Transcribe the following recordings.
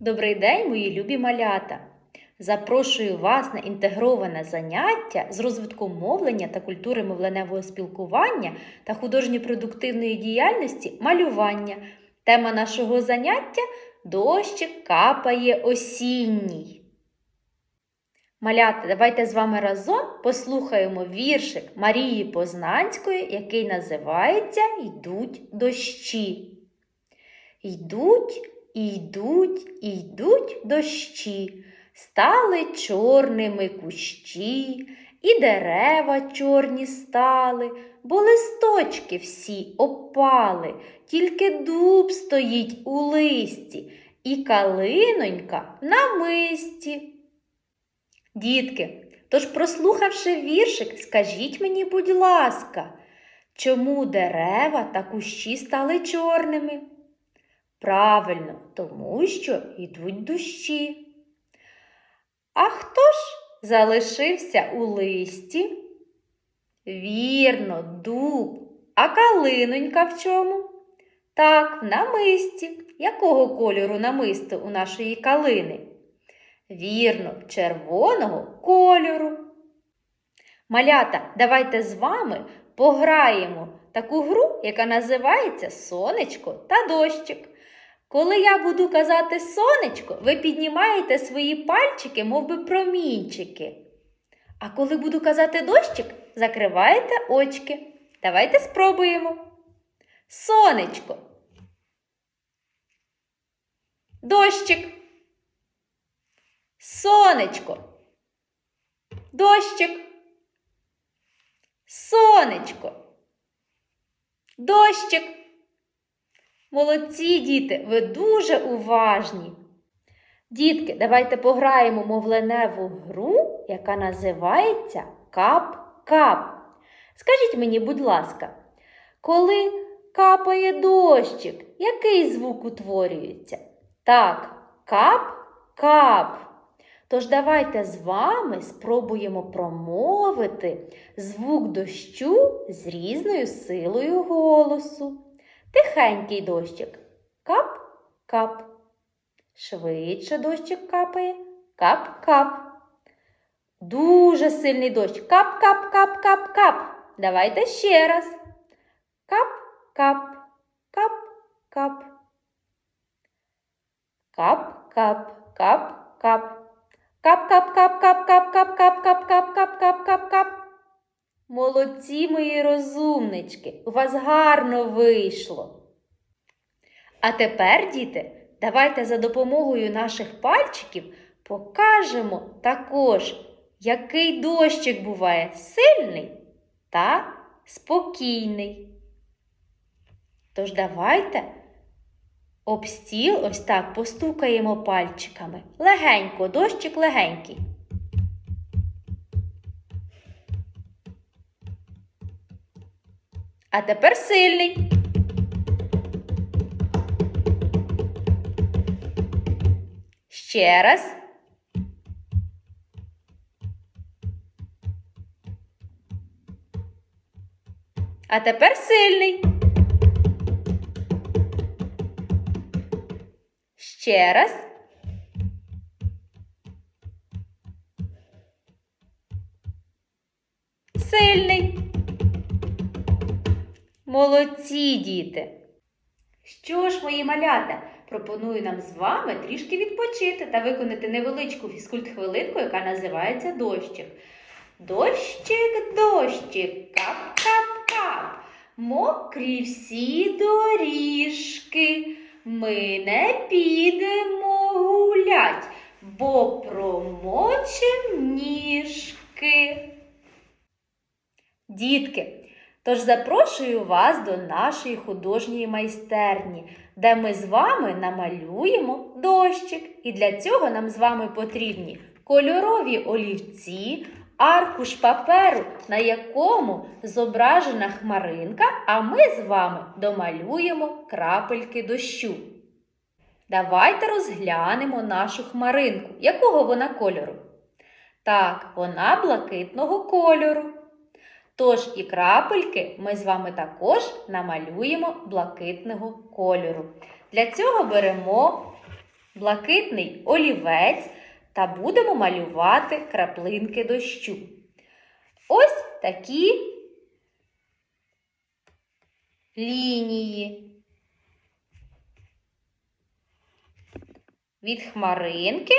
Добрий день, мої любі малята! Запрошую вас на інтегроване заняття з розвитку мовлення та культури мовленевого спілкування та художньо-продуктивної діяльності малювання. Тема нашого заняття дощик капає осінній. Малята, давайте з вами разом послухаємо віршик Марії Познанської, який називається Йдуть дощі. Йдуть і йдуть, і йдуть дощі, стали чорними кущі, і дерева чорні стали, бо листочки всі опали, тільки дуб стоїть у листі, і калинонька на мисті. Дітки, тож, прослухавши віршик, скажіть мені, будь ласка, чому дерева та кущі стали чорними? Правильно, тому що йдуть дощі. А хто ж залишився у листі? Вірно, дуб, а калинонька в чому? Так, в намисті. Якого кольору намисто у нашої калини? Вірно, червоного кольору. Малята, давайте з вами пограємо таку гру, яка називається Сонечко та дощик. Коли я буду казати сонечко, ви піднімаєте свої пальчики, мов би промінчики. А коли буду казати дощик, закриваєте очки. Давайте спробуємо. Сонечко. Дощик. Сонечко. Дощик. Сонечко. Дощик. Молодці, діти, ви дуже уважні. Дітки, давайте пограємо мовленеву гру, яка називається Кап-кап. Скажіть мені, будь ласка, коли капає дощик, який звук утворюється? Так, кап-кап. Тож давайте з вами спробуємо промовити звук дощу з різною силою голосу. Тихенький дощик. Кап-кап. Швидше дощик капає. Кап-кап. Дуже сильний дощ. Кап-кап-кап-кап-кап. Давайте ще раз. Кап-кап. Кап-кап. Кап-кап. Кап-кап. Кап-кап. Молодці мої розумнички, у вас гарно вийшло. А тепер, діти, давайте за допомогою наших пальчиків покажемо також, який дощик буває сильний та спокійний. Тож давайте об стіл ось так постукаємо пальчиками. Легенько, дощик легенький. А тепер сильний. Ще раз. А тепер сильний. Ще раз. Молодці, діти! Що ж, мої малята, пропоную нам з вами трішки відпочити та виконати невеличку фізкульт-хвилинку, яка називається дощик. Дощик, дощик, кап-кап-кап, мокрі всі доріжки. Ми не підемо гулять, бо промочим ніжки. Дітки, Тож запрошую вас до нашої художньої майстерні, де ми з вами намалюємо дощик. І для цього нам з вами потрібні кольорові олівці, аркуш паперу, на якому зображена хмаринка, а ми з вами домалюємо крапельки дощу. Давайте розглянемо нашу хмаринку. Якого вона кольору? Так, вона блакитного кольору. Тож і крапельки ми з вами також намалюємо блакитного кольору. Для цього беремо блакитний олівець та будемо малювати краплинки дощу. Ось такі лінії. Від хмаринки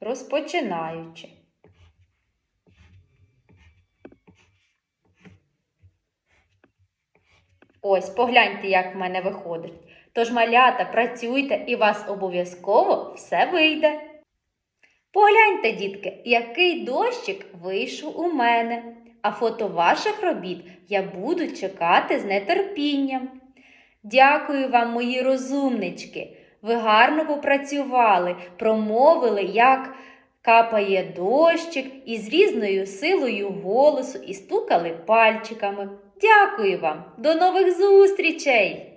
розпочинаючи. Ось, погляньте, як в мене виходить. Тож, малята, працюйте і вас обов'язково все вийде. Погляньте, дітки, який дощик вийшов у мене. А фото ваших робіт я буду чекати з нетерпінням. Дякую вам, мої розумнички. Ви гарно попрацювали, промовили, як капає дощик із різною силою голосу і стукали пальчиками. Дякую вам, до нових зустрічей!